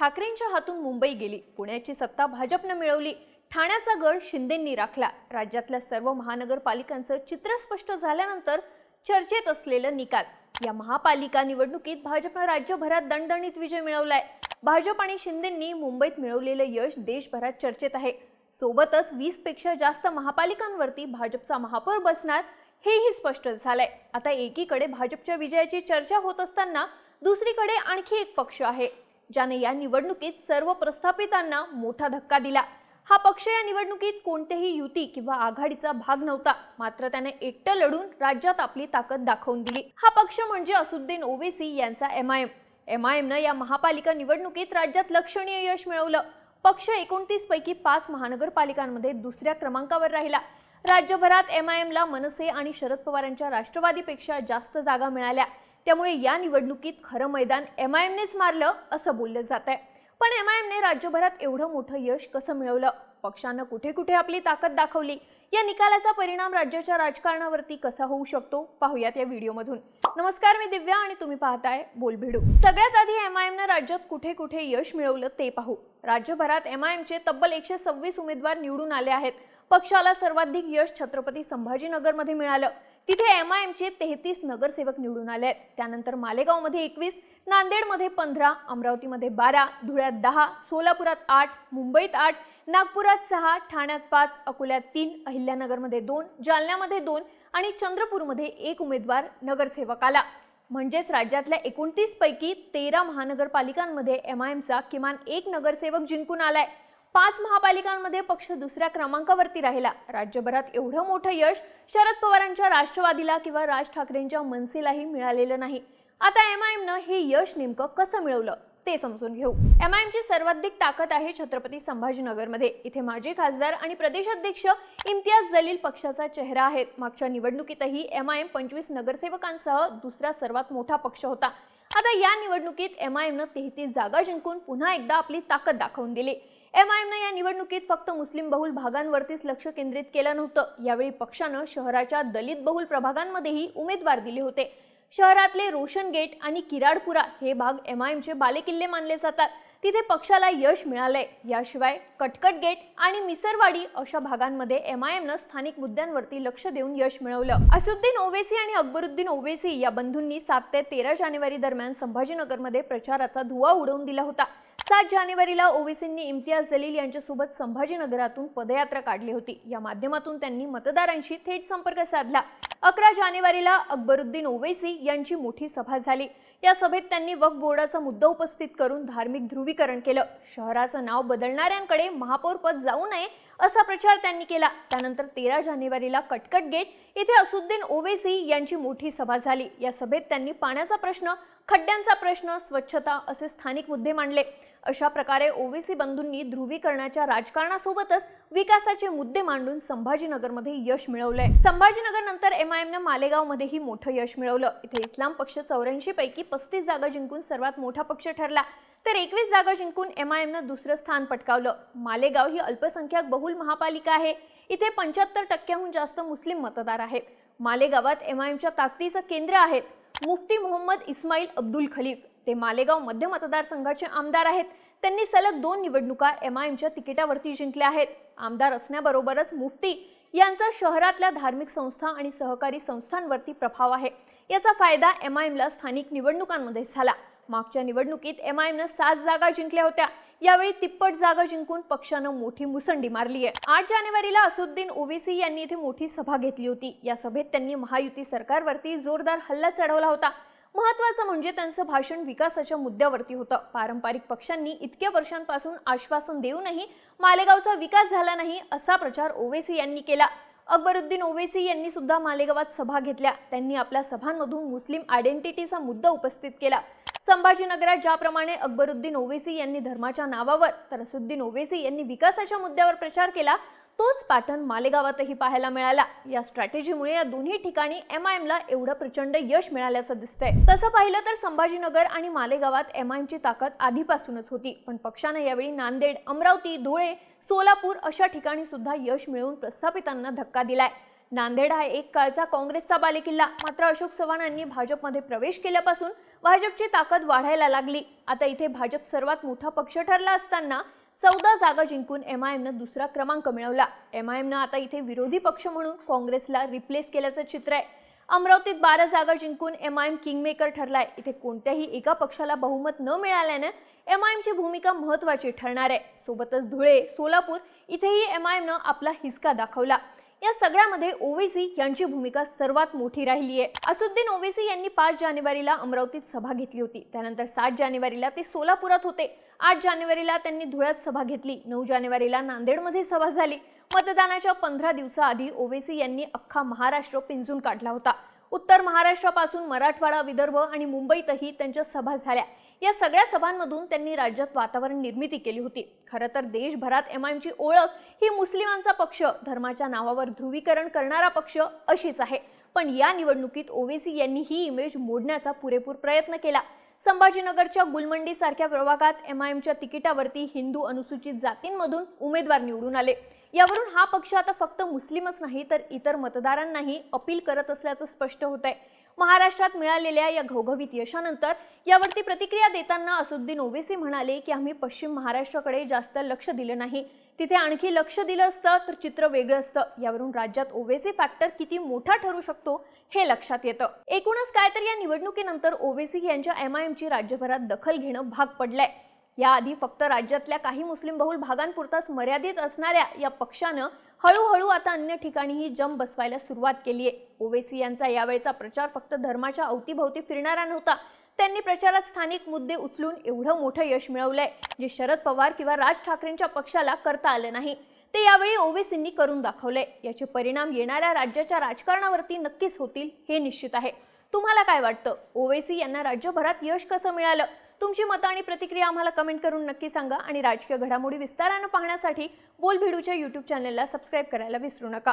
ठाकरेंच्या हातून मुंबई गेली. पुण्याची सत्ता भाजपनं मिळवली. ठाण्याचा गड शिंदेंनी राखला. राज्यातल्या सर्व महानगरपालिकांचं चित्र स्पष्ट झाल्यानंतर चर्चेत असलेलं निकाल. या महापालिका निवडणुकीत भाजपनं राज्यभरात दणदणीत विजय मिळवलाय. भाजप आणि शिंदेंनी मुंबईत मिळवलेलं यश देशभरात चर्चेत आहे. सोबतच वीसपेक्षा जास्त महापालिकांवरती भाजपचा महापौर बसणार हेही स्पष्ट झालंय. आता एकीकडे भाजपच्या विजयाची चर्चा होत असताना दुसरीकडे आणखी एक पक्ष आहे. ज्याने या निवडणुकीत सर्व प्रस्थापितांना मोठा धक्का दिला. हा पक्ष या निवडणुकीत कोणतेही युती किंवा आघाडीचा भाग नव्हता. मात्र त्याने एकटं लढून राज्यात आपली ताकद दाखवून दिली. हा पक्ष म्हणजे असुद्दीन ओवेसी यांचा M I M. M I एमनं या महापालिका निवडणुकीत राज्यात लक्षणीय यश मिळवलं. पक्ष एकोणतीस पैकी पाच महानगरपालिकांमध्ये दुसऱ्या क्रमांकावर राहिला. राज्यभरात एम आय एमला मनसे आणि शरद पवारांच्या राष्ट्रवादीपेक्षा जास्त जागा मिळाल्या. त्यामुळे या निवडणुकीत खरं मैदान एम आय एमनेच मारलं असं बोललं जात आहे पण एम आय एमने राज्यभरात एवढं मोठं यश कसं मिळवलं? पक्षानं कुठे कुठे आपली ताकद दाखवली? या निकालाचा परिणाम राज्याच्या राजकारणावरती कसा होऊ शकतो? पाहूयात या व्हिडिओमधून. नमस्कार मी दिव्या आणि तुम्ही पाहताय बोलभिडू. सगळ्यात आधी एम आय एमनं राज्यात कुठे कुठे यश मिळवलं ते पाहू. राज्यभरात एम आय एमचे तब्बल एकशे सव्वीस उमेदवार निवडून आले आहेत. पक्षाला सर्वाधिक यश छत्रपती संभाजीनगरमध्ये मिळालं. तिथे एम आय एमचे तेहतीस नगरसेवक निवडून आले आहेत. त्यानंतर मालेगावमध्ये एकवीस नांदेडमध्ये पंधरा अमरावतीमध्ये बारा धुळ्यात दहा सोलापुरात आठ मुंबईत आठ नागपुरात सहा ठाण्यात पाच अकोल्यात तीन अहिल्यानगरमध्ये दोन जालन्यामध्ये दोन आणि चंद्रपूरमध्ये एक उमेदवार नगरसेवक आला. म्हणजेच राज्यातल्या एकोणतीसपैकी तेरा महानगरपालिकांमध्ये एम आय एमचा किमान एक नगरसेवक जिंकून आलाय. पाच महापालिकांमध्ये पक्ष दुसऱ्या क्रमांकावरती राहिला. राज्यभरात एवढं मोठं यश शरद पवारांच्या राष्ट्रवादीला किंवा राज ठाकरेंच्या मनसेलाही मिळालेलं नाही. आता एम आय एमनं हे यश नेमकं कसं मिळवलं? ते समजून घेऊ. एम आय एमची सर्वाधिक ताकद आहे छत्रपती संभाजीनगरमध्ये. इथे माजी खासदार आणि प्रदेशाध्यक्ष इम्तियाज जलील पक्षाचा चेहरा आहेत. मागच्या निवडणुकीतही एम आय एम पंचवीस नगरसेवकांसह दुसरा सर्वात मोठा पक्ष होता. आता या निवडणुकीत एम आय एमनं तेहतीस जागा जिंकून पुन्हा एकदा आपली ताकद दाखवून दिली. एम आय एमनं या निवडणुकीत फक्त मुस्लिम बहुल भागांवरतीच लक्ष केंद्रित केलं नव्हतं. यावेळी पक्षानं शहराच्या दलित बहुल प्रभागांमध्येही उमेदवार दिले होते. शहरातले रोशन गेट आणि किराडपुरा हे भाग एम आय एमचे बालेकिल्ले मानले जातात. तिथे पक्षाला यश मिळालंय. याशिवाय कटकट गेट आणि मिसरवाडी अशा भागांमध्ये एम आय एमनं स्थानिक मुद्द्यांवरती लक्ष देऊन यश मिळवलं. असुद्दीन ओवेसी आणि अकबरुद्दीन ओवेसी या बंधूंनी सात ते तेरा जानेवारी दरम्यान संभाजीनगरमध्ये प्रचाराचा धुवा उडवून दिला होता. सात जानेवारीला ओवेसींनी इम्तियाज जलील यांच्यासोबत संभाजीनगरातून पदयात्रा काढली होती. या माध्यमातून त्यांनी मतदारांशी थेट संपर्क साधला. अकरा जानेवारीला अकबरुद्दीन ओवेसी यांची मोठी सभा झाली. या सभेत त्यांनी वक्फ बोर्डाचा मुद्दा उपस्थित करून धार्मिक ध्रुवीकरण केलं. शहराचं नाव बदलणाऱ्यांकडे महापौर पद जाऊ नये असा प्रचार त्यांनी केला. त्यानंतर तेरा जानेवारीला कटकट गेट इथे असुद्दीन ओवेसी यांची मोठी सभा झाली. या सभेत त्यांनी पाण्याचा प्रश्न खड्ड्यांचा प्रश्न स्वच्छता असे स्थानिक मुद्दे मांडले. अशा प्रकारे ओवेसी बंधूंनी ध्रुवीकरणाच्या राजकारणासोबतच विकासाचे मुद्दे मांडून संभाजीनगरमध्ये यश मिळवलंय. संभाजीनगर नंतर एम आय एमनं मालेगावमध्येही मोठं यश मिळवलं. इथे इस्लाम पक्ष चौऱ्याऐंशी पैकी पस्तीस जागा जिंकून सर्वात मोठा पक्ष ठरला. तर एकवीस जागा जिंकून एम आय एमनं दुसरं स्थान पटकावलं. मालेगाव ही अल्पसंख्याक बहुल महापालिका आहे. इथे पंच्याहत्तर टक्क्याहून जास्त मुस्लिम मतदार आहेत. मालेगावात एम आय एमच्या ताकदीचं केंद्र आहेत. मुफ्ती मोहम्मद इस्माईल अब्दुल खलीफ. ते मालेगाव मध्य मतदारसंघाचे आमदार आहेत. त्यांनी सलग दोन निवडणुका एम आय एमच्या तिकिटावरती जिंकल्या आहेत. आमदार असण्याबरोबरच मुफ्ती यांचा शहरातल्या धार्मिक संस्था आणि सहकारी संस्थांवरती प्रभाव आहे. याचा फायदा एम आय एमला स्थानिक निवडणुकांमध्ये झाला. मागच्या निवडणुकीत एम आय एमनं सात जागा जिंकल्या होत्या. यावेळी तिप्पट जागा जिंकून पक्षानं मोठी मुसंडी मारली आहे आठ जानेवारीला असुद्दीन ओवेसी यांनी इथे मोठी सभा घेतली होती. या सभेत त्यांनी महायुती सरकारवरती जोरदार हल्ला चढवला होता. महत्वाचं म्हणजे त्यांचं भाषण विकासाच्या मुद्द्यावरती होतं. पारंपरिक पक्षांनी इतक्या वर्षांपासून आश्वासन देऊनही मालेगावचा विकास झाला नाही असा प्रचार ओवेसी यांनी केला. अकबरुद्दीन ओवेसी यांनी सुद्धा मालेगावात सभा घेतल्या. त्यांनी आपल्या सभांमधून मुस्लिम आयडेंटिटीचा मुद्दा उपस्थित केला. संभाजीनगरात ज्याप्रमाणे अकबरुद्दीन ओवेसी यांनी धर्माच्या नावावर तर असुद्दीन ओवेसी यांनी विकासाच्या मुद्द्यावर प्रचार केला तोच पॅटर्न मालेगावातही पाहायला मिळाला. या स्ट्रॅटेजीमुळे या दोन्ही ठिकाणी एम आय एमला एवढं प्रचंड यश मिळाल्याचं दिसतंय. तसं पाहिलं तर संभाजीनगर आणि मालेगावात एम आय एमची ताकद आधीपासूनच होती पण पक्षानं यावेळी नांदेड अमरावती धुळे सोलापूर अशा ठिकाणी सुद्धा यश मिळवून प्रस्थापितांना धक्का दिलाय. नांदेड हा एक काळचा काँग्रेसचा बालेकिल्ला. मात्र अशोक चव्हाणांनी भाजपमध्ये प्रवेश केल्यापासून भाजपची ताकद वाढायला लागली. आता इथे भाजप सर्वात मोठा पक्ष ठरला असताना चौदा जागा जिंकून एम आय एमनं दुसरा क्रमांक मिळवला. एम आय एमनं आता इथे विरोधी पक्ष म्हणून काँग्रेसला रिप्लेस केल्याचं चित्र आहे. अमरावतीत बारा जागा जिंकून एम आय एम किंगमेकर ठरलाय. इथे कोणत्याही एका पक्षाला बहुमत न मिळाल्यानं एम आय एमची भूमिका महत्त्वाची ठरणार आहे. सोबतच धुळे सोलापूर इथेही एम आय एमनं आपला हिसका दाखवला. या सगळ्यामध्ये ओवेसी यांची भूमिका सर्वात मोठी राहिली आहे. असुद्दीन ओवेसी यांनी पाच जानेवारीला अमरावतीत सभा घेतली होती. त्यानंतर सात जानेवारीला ते सोलापुरात होते. आठ जानेवारीला त्यांनी धुळ्यात सभा घेतली. नऊ जानेवारीला नांदेडमध्ये सभा झाली. मतदानाच्या पंधरा दिवसाआधी ओवेसी यांनी अख्खा महाराष्ट्र पिंजून काढला होता. उत्तर महाराष्ट्रापासून मराठवाडा विदर्भ आणि मुंबईतही त्यांच्या सभा झाल्या. या सगळ्या सभांमधून त्यांनी राज्यात वातावरण निर्मिती केली होती. खरं तर देशभरात एम आय एमची ओळख ही मुस्लिमांचा पक्ष धर्माच्या नावावर ध्रुवीकरण करणारा पक्ष अशीच आहे. पण या निवडणुकीत ओवेसी यांनी ही इमेज मोडण्याचा पुरेपूर प्रयत्न केला. संभाजीनगरच्या गुलमंडी सारख्या प्रभागात एम आय एमच्या तिकिटावरती हिंदू अनुसूचित जातींमधून उमेदवार निवडून आले. यावरून हा पक्ष आता फक्त मुस्लिमच नाही तर इतर मतदारांनाही अपील करत असल्याचं स्पष्ट होत आहे महाराष्ट्रात मिळालेल्या या घवघवीत यशानंतर यावरती प्रतिक्रिया देताना असुद्दीन ओवेसी म्हणाले की आम्ही पश्चिम महाराष्ट्राकडे जास्त लक्ष दिलं नाही. तिथे आणखी लक्ष दिलं असतं तर चित्र वेगळं असतं. यावरून राज्यात ओवेसी फॅक्टर किती मोठा ठरू शकतो हे लक्षात येतं. एकूणच काय तर या निवडणुकीनंतर ओवेसी यांच्या एम आय एमची राज्यभरात दखल घेणं भाग पडलंय. याआधी फक्त राज्यातल्या काही मुस्लिम बहुल भागांपुरताच मर्यादित असणाऱ्या या पक्षानं हळूहळू आता अन्य ठिकाणीही जम बसवायला सुरुवात केली आहे. ओवेसी यांचा यावेळचा प्रचार फक्त धर्माच्या अवतीभोवती फिरणारा नव्हता. त्यांनी प्रचारात स्थानिक मुद्दे उचलून एवढं मोठं यश मिळवलंय जे शरद पवार किंवा राज ठाकरेंच्या पक्षाला करता आलं नाही. ते यावेळी ओवेसींनी करून दाखवलंय. याचे परिणाम येणाऱ्या राज्याच्या राजकारणावरती नक्कीच होतील हे निश्चित आहे. तुम्हाला काय वाटतं? ओवेसी यांना राज्यभरात यश कसं मिळालं? तुमची मतं आणि प्रतिक्रिया आम्हाला कमेंट करून नक्की सांगा आणि राजकीय घडामोडी विस्तारानं पाहण्यासाठी बोल भिडूच्या यूट्यूब चॅनलला सबस्क्राईब करायला विसरू नका.